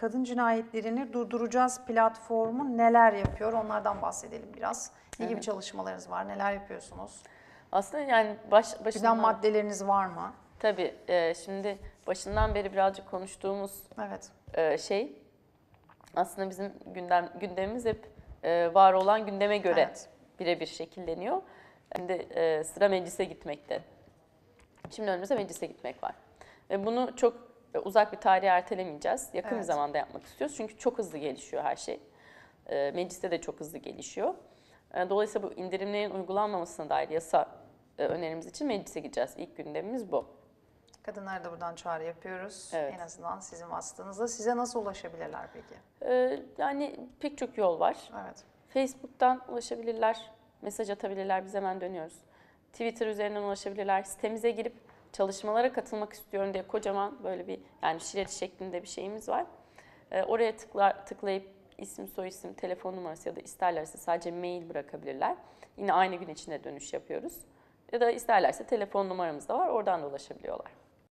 kadın cinayetlerini durduracağız platformu neler yapıyor? Onlardan bahsedelim biraz. Ne gibi çalışmalarınız var? Neler yapıyorsunuz? Aslında yani baş, Gündem başından, maddeleriniz var mı? tabii e, şimdi başından beri birazcık konuştuğumuz Evet. e, şey aslında bizim gündem gündemimiz hep e, var olan gündeme göre Evet. birebir şekilleniyor. Şimdi e, sıra meclise gitmekte. Şimdi önümüzde meclise gitmek var. Ve bunu çok uzak bir tarihe ertelemeyeceğiz. Yakın bir Evet. zamanda yapmak istiyoruz. Çünkü çok hızlı gelişiyor her şey. E, mecliste de çok hızlı gelişiyor. E, dolayısıyla bu indirimlerin uygulanmamasına dair yasa e, önerimiz için meclise gideceğiz. İlk gündemimiz bu. Kadınlara da buradan çağrı yapıyoruz. Evet. En azından sizin vasıtanızla. Size nasıl ulaşabilirler peki? E, yani pek çok yol var. Evet. Facebook'tan ulaşabilirler, mesaj atabilirler, biz hemen dönüyoruz. Twitter üzerinden ulaşabilirler, sitemize girip çalışmalara katılmak istiyorum diye kocaman böyle bir yani şiret şeklinde bir şeyimiz var. Ee, oraya tıklar, tıklayıp isim, soyisim, telefon numarası ya da isterlerse sadece mail bırakabilirler. Yine aynı gün içinde dönüş yapıyoruz. Ya da isterlerse telefon numaramız da var, oradan da ulaşabiliyorlar.